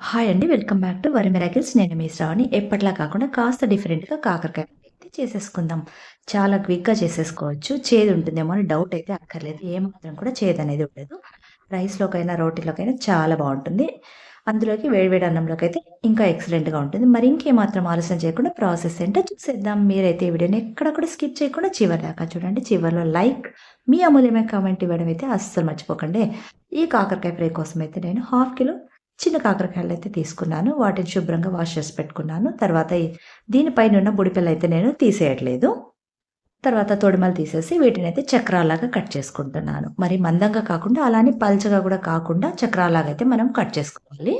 Hi అండి. Welcome back to వరి miracles. నేను మీ శ్రావణి. ఎప్పట్లా కాకుండా కాస్త డిఫరెంట్‌గా కాకరకాయ అయితే చేసేసుకుందాం. చాలా క్విక్‌గా చేసేసుకోవచ్చు. చేదు ఉంటుందేమో అని డౌట్ అయితే అక్కర్లేదు. ఏమాత్రం కూడా చేదు అనేది ఉండదు. రైస్‌లోకైనా, రోటీలోకైనా చాలా బాగుంటుంది అందులోకి వేడివేడి అన్నంలోకి అయితే ఇంకా ఎక్సలెంట్‌గా ఉంటుంది. మరి ఇంకేమాత్రం ఆలస్యం చేయకుండా ప్రాసెస్ ఏంటో చూసేద్దాం. మీరైతే ఈ వీడియోని ఎక్కడ కూడా స్కిప్ చేయకుండా చివరి దాకా చూడండి. చివరిలో లైక్, మీ అమూల్యమైన కామెంట్ ఇవ్వడం అయితే అస్సలు మర్చిపోకండి. ఈ కాకరకాయ ఫ్రై కోసం అయితే నేను హాఫ్ కిలో చిన్న కాకరకాయలు అయితే తీసుకున్నాను. వాటిని శుభ్రంగా వాష్ చేసి పెట్టుకున్నాను. తర్వాత దీనిపైన ఉన్న బుడిపెలైతే నేను తీసేయట్లేదు. తర్వాత తొడిమలు తీసేసి వీటిని అయితే చక్రాలాగా కట్ చేసుకుంటున్నాను. మరి మందంగా కాకుండా అలానే పల్చగా కూడా కాకుండా చక్రాలాగా అయితే మనం కట్ చేసుకోవాలి.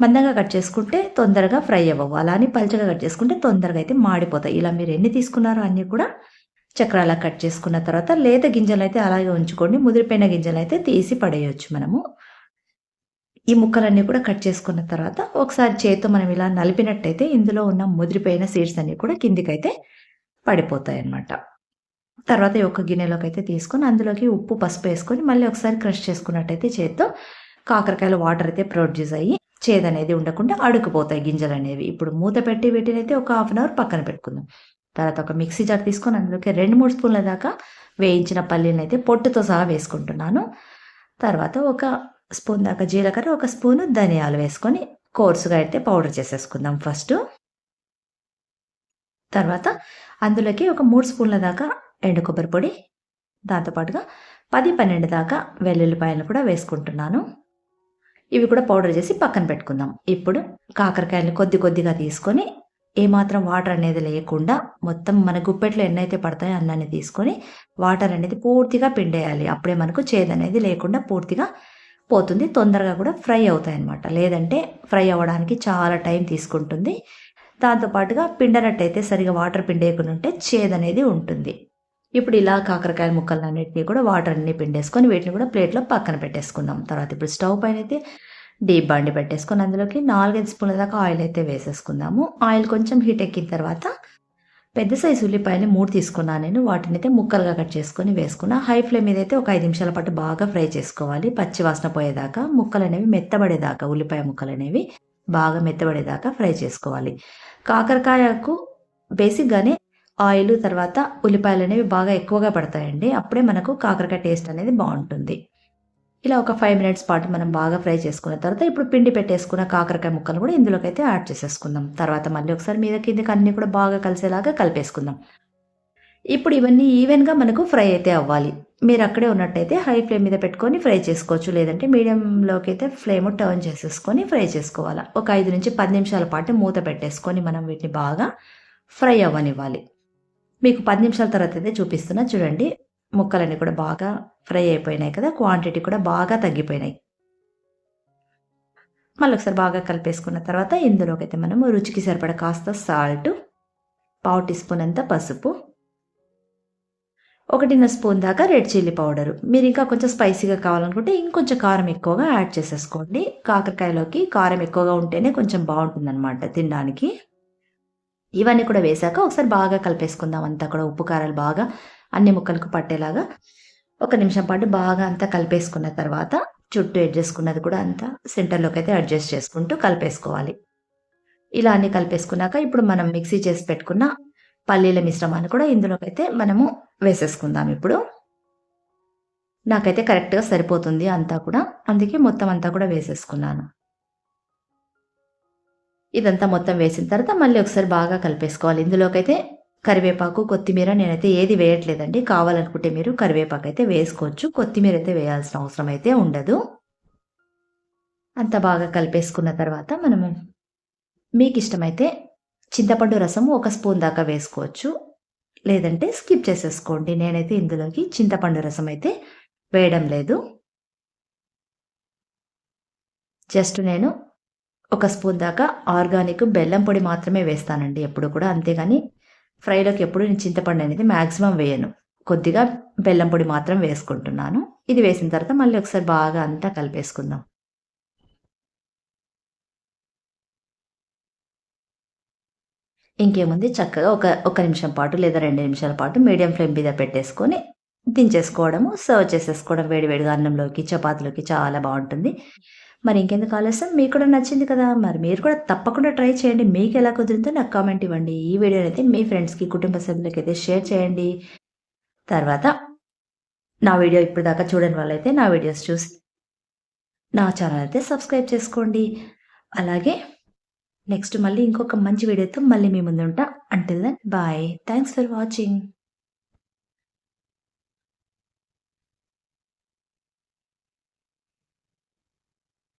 మందంగా కట్ చేసుకుంటే తొందరగా ఫ్రై అవ్వవు. అలా అని పల్చగా కట్ చేసుకుంటే తొందరగా అయితే మాడిపోతాయి. ఇలా మీరు ఎన్ని తీసుకున్నారో అన్నీ కూడా చక్రాలా కట్ చేసుకున్న తర్వాత లేత గింజలు అయితే అలాగే ఉంచుకోండి. ముదిరిపోయిన అయితే తీసి పడేయచ్చు మనము. ఈ ముక్కలన్నీ కూడా కట్ చేసుకున్న తర్వాత ఒకసారి చేత్తో మనం ఇలా నలిపినట్టయితే ఇందులో ఉన్న ముదిరిపోయిన సీడ్స్ అన్నీ కూడా కిందికైతే పడిపోతాయన్నమాట. తర్వాత ఈ గిన్నెలోకి గిన్నెలోకైతే తీసుకొని అందులోకి ఉప్పు, పసుపు వేసుకొని మళ్ళీ ఒకసారి క్రష్ చేసుకున్నట్టయితే చేత్తో కాకరకాయల వాటర్ అయితే ప్రొడ్యూస్ అయ్యి చేదనేది ఉండకుండా అడుగుపోతాయి గింజలు అనేవి ఇప్పుడు మూత పెట్టి వీటినైతే ఒక హాఫ్ అన్ అవర్ పక్కన పెట్టుకుందాం. తర్వాత ఒక మిక్సీ జార్ తీసుకొని అందులోకి 2, 3 స్పూన్ల దాకా వేయించిన పల్లీలనైతే పొట్టుతో సహా వేసుకుంటున్నాను. తర్వాత ఒక స్పూన్ దాకా జీలకర్ర, ఒక స్పూను ధనియాలు వేసుకొని కోర్సుగా అయితే పౌడర్ చేసేసుకుందాం ఫస్ట్ తర్వాత అందులోకి ఒక మూడు స్పూన్ల దాకా ఎండు కొబ్బరి పొడి, దాంతోపాటుగా పది పన్నెండు దాకా వెల్లుల్లిపాయలు కూడా వేసుకుంటున్నాను. ఇవి కూడా పౌడర్ చేసి పక్కన పెట్టుకుందాం. ఇప్పుడు కాకరకాయలు కొద్ది కొద్దిగా తీసుకొని ఏమాత్రం వాటర్ అనేది లేకుండా మొత్తం మన గుప్పెట్లో ఎన్నైతే పడతాయో అన్నన్ని తీసుకొని వాటర్ అనేది పూర్తిగా పిండేయాలి. అప్పుడే మనకు చేదు అనేది లేకుండా పూర్తిగా పోతుంది. తొందరగా కూడా ఫ్రై అవుతాయి అన్నమాట లేదంటే ఫ్రై అవ్వడానికి చాలా టైం తీసుకుంటుంది. దాంతో పాటుగా పిండనట్టయితే సరిగా వాటర్ పిండేయకుండా ఉంటే చేదనేది ఉంటుంది. ఇప్పుడు ఇలా కాకరకాయ అన్నింటినీ కూడా వాటర్ అన్ని పిండేసుకొని వీటిని కూడా ప్లేట్‌లో పక్కన పెట్టేసుకుందాం. తర్వాత ఇప్పుడు స్టవ్ పైనైతే డీప్ బాండి పెట్టేసుకొని అందులోకి 4, 5 స్పూన్ల దాకా ఆయిల్ అయితే వేసేసుకుందాము. ఆయిల్ కొంచెం హీట్ ఎక్కిన తర్వాత పెద్ద సైజు ఉల్లిపాయలు మూడు తీసుకున్నాను నేను. వాటిని అయితే ముక్కలుగా కట్ చేసుకొని వేసుకున్నా. హై ఫ్లేమ్ మీద అయితే ఒక ఐదు నిమిషాల పాటు బాగా ఫ్రై చేసుకోవాలి. పచ్చి వాసన పోయేదాకా ముక్కలనేవి మెత్తబడేదాకా ఉల్లిపాయ ముక్కలు అనేవి బాగా మెత్తబడేదాకా ఫ్రై చేసుకోవాలి. కాకరకాయకు బేసిక్‌గానే ఆయిల్ తర్వాత ఉల్లిపాయలు అనేవి బాగా ఎక్కువగా పడతాయండి. అప్పుడే మనకు కాకరకాయ టేస్ట్ అనేది బాగుంటుంది ఇలా ఒక ఫైవ్ మినిట్స్ పాటు మనం బాగా ఫ్రై చేసుకున్న తర్వాత ఇప్పుడు పిండి పెట్టేసుకున్న కాకరకాయ ముక్కలు కూడా ఇందులోకైతే యాడ్ చేసేసుకుందాం. తర్వాత మళ్ళీ ఒకసారి మీద కిందకి అన్నీ కూడా బాగా కలిసేలాగా కలిపేసుకుందాం. ఇప్పుడు ఇవన్నీ ఈవెన్‌గా మనకు ఫ్రై అయితే అవ్వాలి. మీరు అక్కడే ఉన్నట్టయితే హై ఫ్లేమ్ మీద పెట్టుకొని ఫ్రై చేసుకోవచ్చు. లేదంటే మీడియంలోకి అయితే ఫ్లేమ్ టర్న్ చేసేసుకొని ఫ్రై చేసుకోవాలి ఒక 5-10 నిమిషాల పాటు మూత పెట్టేసుకొని మనం వీటిని బాగా ఫ్రై అవ్వనివ్వాలి. మీకు పది నిమిషాల తర్వాత అయితే చూపిస్తున్నా చూడండి. ముక్కలన్నీ కూడా బాగా ఫ్రై అయిపోయినాయి కదా! క్వాంటిటీ కూడా బాగా తగ్గిపోయినాయి. మళ్ళీ ఒకసారి బాగా కలిపేసుకున్న తర్వాత ఇందులోకైతే మనము రుచికి సరిపడా కాస్త సాల్టు, పావు టీ స్పూన్ అంత పసుపు, ఒకటిన్నర స్పూన్ దాకా రెడ్ చిల్లీ పౌడరు. మీరు ఇంకా కొంచెం స్పైసీగా కావాలనుకుంటే ఇంకొంచెం కారం ఎక్కువగా యాడ్ చేసేసుకోండి. కాకరకాయలోకి కారం ఎక్కువగా ఉంటేనే కొంచెం బాగుంటుందన్నమాట తినడానికి. ఇవన్నీ కూడా వేశాక ఒకసారి బాగా కలిపేసుకుందాం అంతా కూడా ఉప్పు, కారాలు బాగా అన్ని ముక్కలకు పట్టేలాగా ఒక నిమిషం పాటు బాగా అంతా కలిపేసుకున్న తర్వాత చుట్టూ చేసుకున్నది కూడా అంతా సెంటర్‌లోకి అయితే అడ్జస్ట్ చేసుకుంటూ కలిపేసుకోవాలి. ఇలా అన్నీ కలిపేసుకున్నాక ఇప్పుడు మనం మిక్సీ చేసి పెట్టుకున్న పల్లీల మిశ్రమాన్ని కూడా ఇందులోకైతే మనము వేసేసుకుందాం ఇప్పుడు. నాకైతే కరెక్ట్‌గా సరిపోతుంది అంతా కూడా. అందుకే మొత్తం అంతా కూడా వేసేసుకున్నాను. ఇదంతా మొత్తం వేసిన తర్వాత మళ్ళీ ఒకసారి బాగా కలిపేసుకోవాలి. ఇందులోకైతే కరివేపాకు, కొత్తిమీర నేనైతే ఏది వేయట్లేదండి. కావాలనుకుంటే మీరు కరివేపాకు అయితే వేసుకోవచ్చు. కొత్తిమీర అయితే వేయాల్సిన అవసరం అయితే ఉండదు. అంత బాగా కలిపేసుకున్న తర్వాత మనము మీకిష్టమైతే చింతపండు రసము ఒక స్పూన్ దాకా వేసుకోవచ్చు. లేదంటే స్కిప్ చేసేసుకోండి. నేనైతే ఇందులోకి చింతపండు రసం అయితే వేయడం లేదు. జస్ట్ నేను ఒక స్పూన్ దాకా ఆర్గానిక్ బెల్లం పొడి మాత్రమే వేస్తానండి ఎప్పుడు కూడా. అంతేగాని ఫ్రైలోకి ఎప్పుడు నేను చింతపండు అనేది మ్యాక్సిమం వేయను. కొద్దిగా బెల్లం పొడి మాత్రం వేసుకుంటున్నాను. ఇది వేసిన తర్వాత మళ్ళీ ఒకసారి బాగా అంతా కలిపేసుకుందాం. ఇంకేముంది చక్కగా ఒక ఒక నిమిషం పాటు లేదా రెండు నిమిషాల పాటు మీడియం ఫ్లేమ్ మీద పెట్టేసుకొని దించేసుకోవడము. సర్వ్ చేసేసుకోవడం వేడి వేడిగా అన్నంలోకి, చపాతీలోకి చాలా బాగుంటుంది మరి ఇంకెందుకు ఆలస్యం? మీకు కూడా నచ్చింది కదా. మరి మీరు కూడా తప్పకుండా ట్రై చేయండి. మీకు ఎలా కుదిరిందో నాకు కామెంట్ ఇవ్వండి. ఈ వీడియోని అయితే మీ ఫ్రెండ్స్కి కుటుంబ సభ్యులకి అయితే షేర్ చేయండి. తర్వాత నా వీడియో ఇప్పటిదాకా చూడని వాళ్ళైతే నా వీడియోస్ చూసి నా ఛానల్ అయితే సబ్స్క్రైబ్ చేసుకోండి. అలాగే నెక్స్ట్ మళ్ళీ ఇంకొక మంచి వీడియోతో మళ్ళీ మీ ముందు ఉంటా until then bye thanks for watching